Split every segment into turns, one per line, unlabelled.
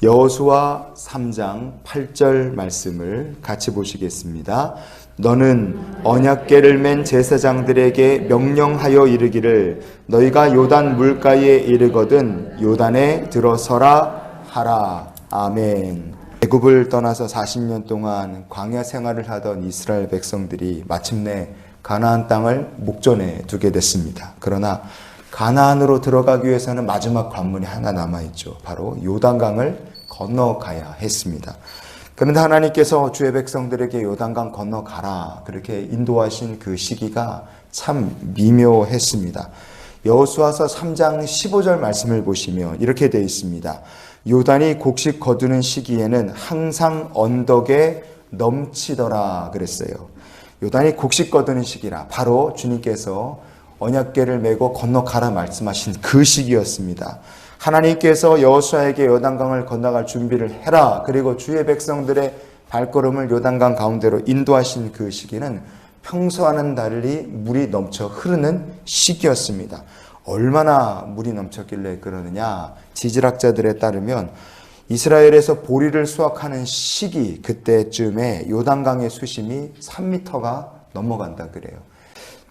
여호수아 3장 8절 말씀을 같이 보시겠습니다. 너는 언약궤를 맨 제사장들에게 명령하여 이르기를 너희가 요단 물가에 이르거든 요단에 들어서라 하라. 아멘. 애굽을 떠나서 40년 동안 광야 생활을 하던 이스라엘 백성들이 마침내 가나안 땅을 목전에 두게 됐습니다. 그러나 가나안으로 들어가기 위해서는 마지막 관문이 하나 남아 있죠. 바로 요단강을 건너가야 했습니다. 그런데 하나님께서 주의 백성들에게 요단강 건너가라 그렇게 인도하신 그 시기가 참 미묘했습니다. 여호수아서 3장 15절 말씀을 보시면 이렇게 되어 있습니다. 요단이 곡식 거두는 시기에는 항상 언덕에 넘치더라 그랬어요. 요단이 곡식 거두는 시기라 바로 주님께서 언약궤를 메고 건너가라 말씀하신 그 시기였습니다. 하나님께서 여호수아에게 요단강을 건너갈 준비를 해라. 그리고 주의 백성들의 발걸음을 요단강 가운데로 인도하신 그 시기는 평소와는 달리 물이 넘쳐 흐르는 시기였습니다. 얼마나 물이 넘쳤길래 그러느냐? 지질학자들에 따르면 이스라엘에서 보리를 수확하는 시기 그때쯤에 요단강의 수심이 3미터가 넘어간다 그래요.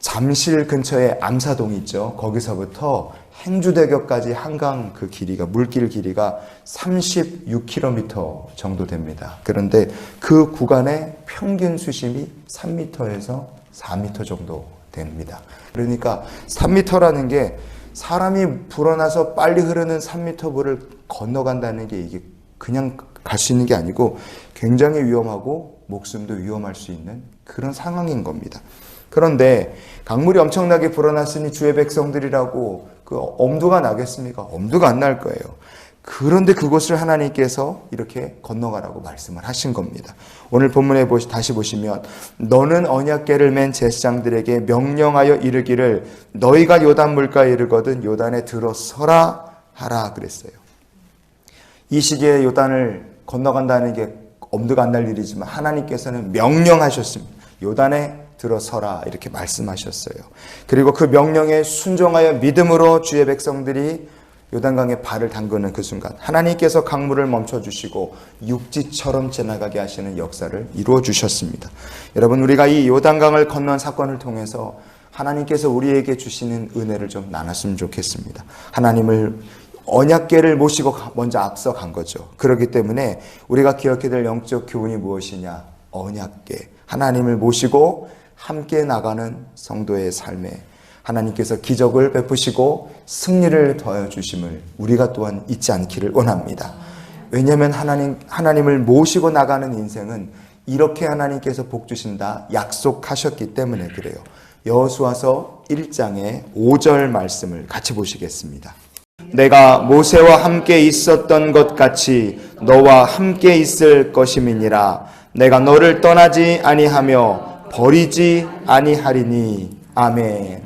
잠실 근처에 암사동 있죠. 거기서부터 행주대교까지 한강 그 길이가 물길 길이가 36km 정도 됩니다. 그런데 그 구간의 평균 수심이 3m에서 4m 정도 됩니다. 그러니까 3m라는 게 사람이 불어나서 빨리 흐르는 3m 물을 건너간다는 게 이게 그냥 갈 수 있는 게 아니고 굉장히 위험하고 목숨도 위험할 수 있는 그런 상황인 겁니다. 그런데 강물이 엄청나게 불어났으니 주의 백성들이라고 그 엄두가 나겠습니까? 엄두가 안 날 거예요. 그런데 그곳을 하나님께서 이렇게 건너가라고 말씀을 하신 겁니다. 오늘 본문에 보시, 다시 보시면 너는 언약궤를 맨 제사장들에게 명령하여 이르기를 너희가 요단 물가에 이르거든 요단에 들어서라 하라 그랬어요. 이 시기에 요단을 건너간다는 게 엄두가 안 날 일이지만 하나님께서는 명령하셨습니다. 요단에 들어서라 이렇게 말씀하셨어요. 그리고 그 명령에 순종하여 믿음으로 주의 백성들이 요단강에 발을 담그는 그 순간 하나님께서 강물을 멈춰 주시고 육지처럼 지나가게 하시는 역사를 이루어 주셨습니다. 여러분 우리가 이 요단강을 건넌 사건을 통해서 하나님께서 우리에게 주시는 은혜를 좀 나눴으면 좋겠습니다. 하나님을 언약계를 모시고 먼저 앞서 간 거죠. 그렇기 때문에 우리가 기억해야 될 영적 교훈이 무엇이냐? 언약계. 하나님을 모시고 함께 나가는 성도의 삶에 하나님께서 기적을 베푸시고 승리를 더하여 주심을 우리가 또한 잊지 않기를 원합니다. 왜냐하면 하나님 하나님을 모시고 나가는 인생은 이렇게 하나님께서 복 주신다 약속하셨기 때문에 그래요. 여호수아서 1장의 5절 말씀을 같이 보시겠습니다. 내가 모세와 함께 있었던 것 같이 너와 함께 있을 것임이니라 내가 너를 떠나지 아니하며 버리지 아니하리니 아멘.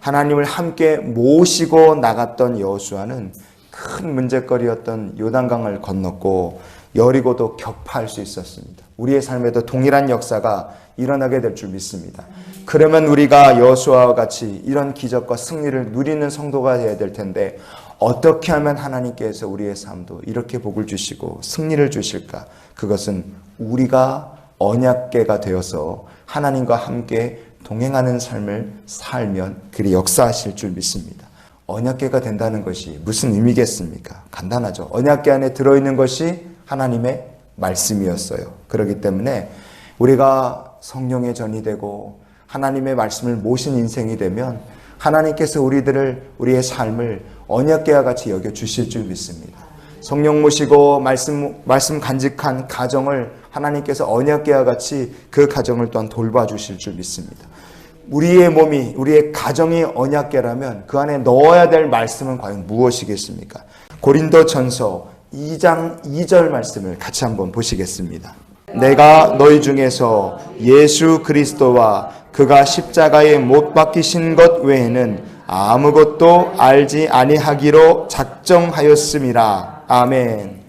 하나님을 함께 모시고 나갔던 여호수아는 큰 문제거리였던 요단강을 건넜고 여리고도 격파할 수 있었습니다. 우리의 삶에도 동일한 역사가 일어나게 될 줄 믿습니다. 그러면 우리가 여호수아와 같이 이런 기적과 승리를 누리는 성도가 되어야 될 텐데 어떻게 하면 하나님께서 우리의 삶도 이렇게 복을 주시고 승리를 주실까? 그것은 우리가 언약계가 되어서 하나님과 함께 동행하는 삶을 살면 그리 역사하실 줄 믿습니다. 언약계가 된다는 것이 무슨 의미겠습니까? 간단하죠. 언약계 안에 들어있는 것이 하나님의 말씀이었어요. 그렇기 때문에 우리가 성령의 전이 되고 하나님의 말씀을 모신 인생이 되면 하나님께서 우리들을 우리의 삶을 언약계와 같이 여겨 주실 줄 믿습니다. 성령 모시고 말씀 말씀 간직한 가정을 하나님께서 언약계와 같이 그 가정을 또한 돌봐주실 줄 믿습니다. 우리의 몸이 우리의 가정이 언약계라면 그 안에 넣어야 될 말씀은 과연 무엇이겠습니까? 고린도 전서 2장 2절 말씀을 같이 한번 보시겠습니다. 내가 너희 중에서 예수 그리스도와 그가 십자가에 못 박히신 것 외에는 아무것도 알지 아니하기로 작정하였음이라. 아멘.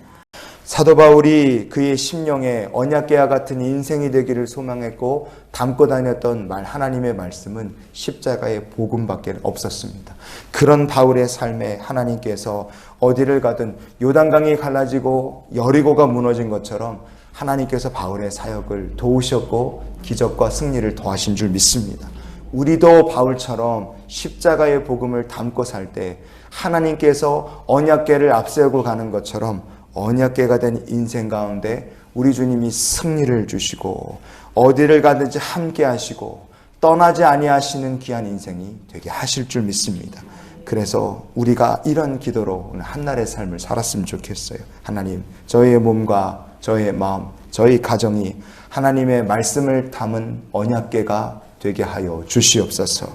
사도 바울이 그의 심령에 언약계와 같은 인생이 되기를 소망했고 담고 다녔던 말 하나님의 말씀은 십자가의 복음밖에 없었습니다. 그런 바울의 삶에 하나님께서 어디를 가든 요단강이 갈라지고 여리고가 무너진 것처럼 하나님께서 바울의 사역을 도우셨고 기적과 승리를 더하신 줄 믿습니다. 우리도 바울처럼 십자가의 복음을 담고 살 때 하나님께서 언약궤를 앞세우고 가는 것처럼 언약궤가 된 인생 가운데 우리 주님이 승리를 주시고 어디를 가든지 함께 하시고 떠나지 아니하시는 귀한 인생이 되게 하실 줄 믿습니다. 그래서 우리가 이런 기도로 오늘 한날의 삶을 살았으면 좋겠어요. 하나님, 저희의 몸과 저희의 마음, 저희 가정이 하나님의 말씀을 담은 언약궤가 되게 하여 주시옵소서.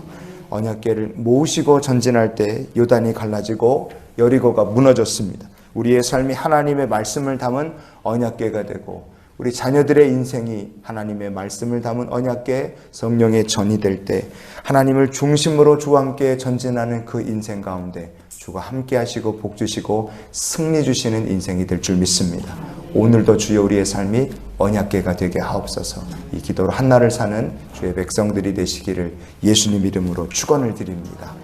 언약궤를 모으시고 전진할 때 요단이 갈라지고 여리고가 무너졌습니다. 우리의 삶이 하나님의 말씀을 담은 언약궤가 되고 우리 자녀들의 인생이 하나님의 말씀을 담은 언약궤 성령의 전이 될 때 하나님을 중심으로 주와 함께 전진하는 그 인생 가운데 주가 함께 하시고 복 주시고 승리 주시는 인생이 될 줄 믿습니다. 오늘도 주여 우리의 삶이 언약궤가 되게 하옵소서. 이 기도로 한날을 사는 주의 백성들이 되시기를 예수님 이름으로 축원을 드립니다.